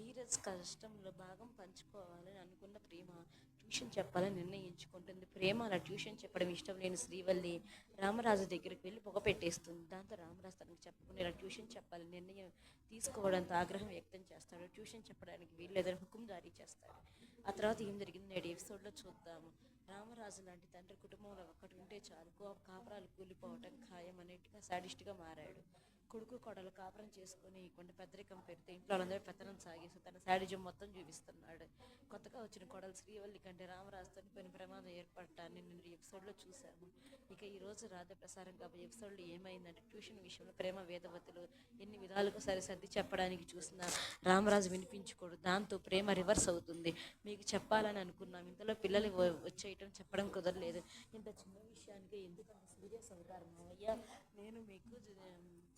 ధీరజ్ కష్టంలో భాగం పంచుకోవాలని అనుకున్న ప్రేమ ట్యూషన్ చెప్పాలని నిర్ణయించుకుంటుంది. ప్రేమ అలా ట్యూషన్ చెప్పడం ఇష్టం లేని శ్రీవల్లి రామరాజు దగ్గరికి వెళ్ళి పొగ పెట్టేస్తుంది. దాంతో రామరాజు తనకు చెప్పకుండా ఇలా ట్యూషన్ చెప్పాలని నిర్ణయం తీసుకోవడంతో ఆగ్రహం వ్యక్తం చేస్తాడు. ట్యూషన్ చెప్పడానికి వీల్లేదని హుకుం జారీ చేస్తాడు. ఆ తర్వాత ఏం జరిగింది నేడు ఎపిసోడ్లో చూద్దాము. రామరాజు లాంటి తండ్రి కుటుంబంలో ఒక్కటి ఉంటే చాలు కాపురాలు కూలిపోవటం ఖాయం అనేట్టుగా సాడిస్ట్గా మారాడు. కొడుకు కొడలు కాపురం చేసుకుని కొండ పెద్దరికం పెడితే ఇంట్లో వాళ్ళందరూ పెత్తనం సాగేసి తన శాడిజం మొత్తం చూపిస్తున్నాడు. కొత్తగా వచ్చిన కొడలు శ్రీవల్లి కంటే రామరాజుతో పని ప్రమాదం ఏర్పడటాన్ని నిన్న ఎపిసోడ్లో చూశాము. ఇక ఈ రోజు రాధ ప్రసారం కాబట్టి ఎపిసోడ్లో ఏమైందంటే ట్యూషన్ విషయంలో ప్రేమ వేదవతులు ఎన్ని విధాలుగా సరే సర్ది చెప్పడానికి చూసినా రామరాజు వినిపించుకోడు. దాంతో ప్రేమ రివర్స్ అవుతుంది. మీకు చెప్పాలని అనుకున్నాం. ఇంతలో పిల్లలు వచ్చేయటం చెప్పడం కుదరలేదు. ఇంత చిన్న విషయానికి ఎందుకు సీరియస్ అవుతారు మావయ్య? నేను మీకు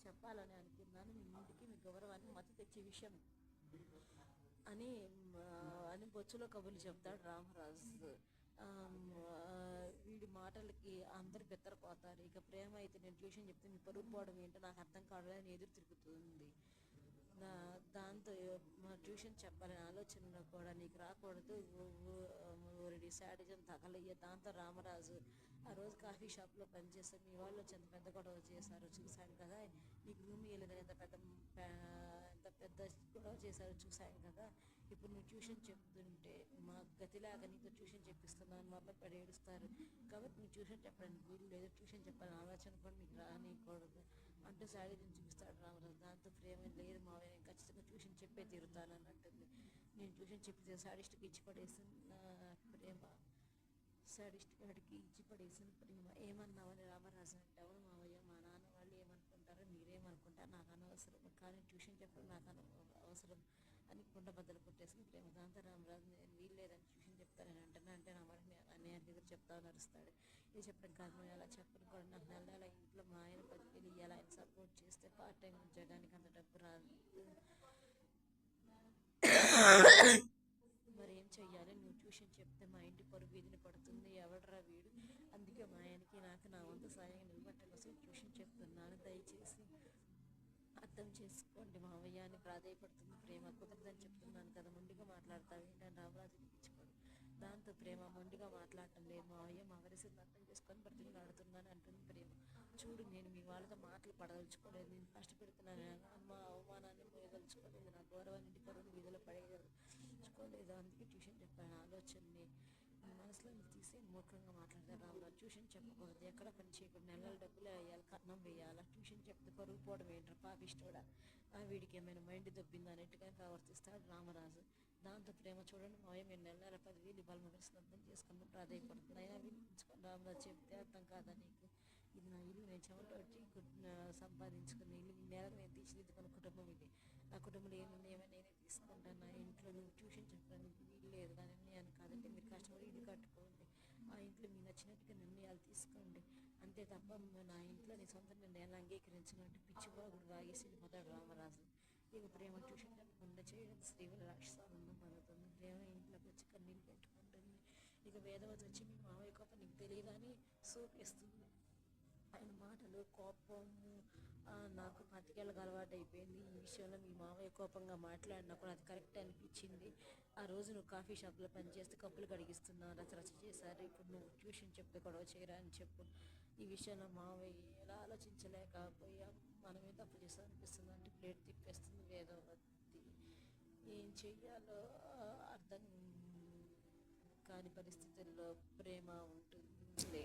చెప్పాలని అనుకున్నాను. మీ ఇంటికి మీ గౌరవాన్ని మతి తెచ్చే విషయం బొచ్చులో కబుర్లు చెప్తాడు రామరాజు. వీడి మాటలకి అందరు బెత్తరపోతారు. ఇక ప్రేమ అయితే నేను ట్యూషన్ చెప్తే మీ పరుగు పోవడం ఏంటో నాకు అర్థం కావడం ఎదురు తిరుగుతుంది. దాంతో ట్యూషన్ చెప్పాలనే ఆలోచనలో కూడా నీకు రాకూడదు. ఊరి శాడిజం తగలయ్యే దాంతో రామరాజు ఆ రోజు కాఫీ షాప్లో పనిచేస్తే మీ వాళ్ళు వచ్చి ఎంత పెద్ద గొడవ చేశారు చూశాను కదా. నీకు రూమ్ ఇవ్వలేదని ఎంత పెద్ద ఎంత పెద్ద గొడవ చేశారు చూశాను కదా. ఇప్పుడు నువ్వు ట్యూషన్ చెప్తుంటే మా గతిలాగా నీతో ట్యూషన్ చెప్పిస్తున్నాను మా అబ్బాయి పడి ఏడుస్తారు కాబట్టి నువ్వు ట్యూషన్ చెప్పడానికి వీలు లేదు ట్యూషన్ చెప్పాలని ఆలోచన కూడా నీకు రానియకూడదు అంటూ శాడిజం చూపిస్తాడు రామరాజు. దాంతో ప్రేమ లేదు మావయ్య నేను ఖచ్చితంగా ట్యూషన్ చెప్పే తీరుతాను అంటుంది నేను ట్యూషన్ చెప్పితే సాడిస్ట్కి ఇచ్చి పడేసిన ప్రేమ సాడిస్ట్ వాడికి ఇచ్చి పడేసిన ప్రేమ. ఏమన్నావని రామరాజు అంటే అవును మావయ్య మా నాన్న వాళ్ళు ఏమనుకుంటారో మీరేమనుకుంటారు నాకు అనవసరం. కానీ ట్యూషన్ చెప్పడం నాకు అన అవసరం. అని కుండ బద్దలు కొట్టేసుకుని ప్రేమ దాంతో రామరాజు నేను వీల్లేదని ట్యూషన్ చెప్తానని అంటున్నా అంటే నా మాట అన్నయ్య దగ్గర చెప్తాను అరుస్తాడు. ఇది చెప్పడం కాదు నువ్వు ఎలా చెప్పను కూడా నాకు నెల నెల ఇంట్లో మా ఆయన పదివేలు ఇవ్వాలి ఆయన సపోర్ట్ చేస్తే పార్ట్ టైం ఉద్యోగానికి అంత డబ్బు రాదు. మరి ఏం చెయ్యాలి? నువ్వు ట్యూషన్ చెప్తే మా ఇంటి పరుగు వీధిని పడుతుంది. ఎవడరా వీడు? అందుకే మా ఆయనకి నాకు నా వంతు సాయం నిలబట్ట కోసం ట్యూషన్ చెప్తున్నాను. దయచేసి చేసుకోండి మావయ్య అని ప్రాధాయపడుతుంది ప్రేమ. కుదరదని చెప్తున్నాను కదా మొండిగా మాట్లాడతావు. ఏంటని రామరాజు ఇచ్చుకోడు దాంతో ప్రేమ మొండిగా మాట్లాడటం లేదు మావయ్య. మా పరిస్థితిని అర్థం చేసుకొని బ్రతిమలాడుతున్నాను అంటుంది ప్రేమ. చూడు నేను మీ వాళ్ళతో మాటలు పడదలుచుకోలేదు. నేను కష్టపెడుతున్నాను. అమ్మ అవమానాన్ని మోయదలుచుకోలేదు నా గౌరవాన్ని ఇంటి వీధిలో పడేదలుచుకోలేదు అందుకే ట్యూషన్ చెప్పాను. ఆలోచన క్లాస్లో మనసులో తీసి మూర్ఖంగా మాట్లాడతారు రామరాజు ట్యూషన్ చెప్పకూడదు. ఎక్కడ పని చేయకూడదు నెలల డబ్బులు వేయాలి కట్నం వేయాలి. ట్యూషన్ చెప్తే పరుగు పోవడం ఏంట్రా? పాపిష్టోడా ఆ వీడికి ఏమైనా మైండ్ దొబ్బిందా అన్నట్టుగా ప్రవర్తిస్తాడు రామరాజు. దాంతో ప్రేమ చూడండి మావయ్య మీరు నెల నెల పదివేలు ఇవ్వాలి మా అర్థం చేసుకుని ప్రాధాయపడుతుంది. అయినా వినిపించుకుని రామరాజు చెప్తే అర్థం కాదా నీకు? ఇది నా ఇల్లు నేను చెమట వచ్చి సంపాదించుకున్న ఇల్లు. నేలకు నేను తీర్చిదిద్దుకున్న కుటుంబం ఇది. నా కుటుంబంలో ఏ ఏమైనా నేనే తీసుకుంటాను? నా ఇంట్లో నువ్వు ట్యూషన్ చెప్పడానికి వీలు లేదు కానీ నిర్ణయాన్ని కాదంటే మీరు కష్టపడి ఇల్లు కట్టుకోండి ఆ ఇంట్లో మీకు నచ్చినట్టుగా నిర్ణయాలు తీసుకోండి. అంతే తప్ప నా ఇంట్లో నీ సొంత నిర్ణయాన్ని అంగీకరించినట్టు పిచ్చివాగుడు వాగేసి మొదటి రామరాజు. ఇక ప్రేమ ట్యూషన్ చెప్పకుండా చేయడం శ్రీవుల రాక్షసాలను పడుతుంది ప్రేమ ఇంట్లోకి వచ్చి కన్నీళ్ళు పెట్టుకుంటుంది. ఇక వేదవతి వచ్చి మీ మామయ్య కోపం నీకు తెలియదని సోపేస్తుంది. ఆయన మాటలు కోపము నాకు పతికేళ్ళకి అలవాటు అయిపోయింది. ఈ విషయంలో మీ మావయ్య కోపంగా మాట్లాడినప్పుడు అది కరెక్ట్ అనిపించింది. ఆ రోజు నువ్వు కాఫీ షాప్లో పనిచేస్తే కప్పులు కడిగిస్తున్నావు రచరచ చేశారు. ఇప్పుడు నువ్వు ట్యూషన్ చెప్తే గొడవ చేయరా అని చెప్పు. ఈ విషయంలో మావయ్య ఎలా ఆలోచించలేకపోయా మనమే తప్పు చేస్తా అనిపిస్తుంది అంటే ప్లేట్ తిప్పేస్తుంది వేదవతి ఏం చెయ్యాలో అర్థం కాని పరిస్థితుల్లో ప్రేమ ఉంటుంది.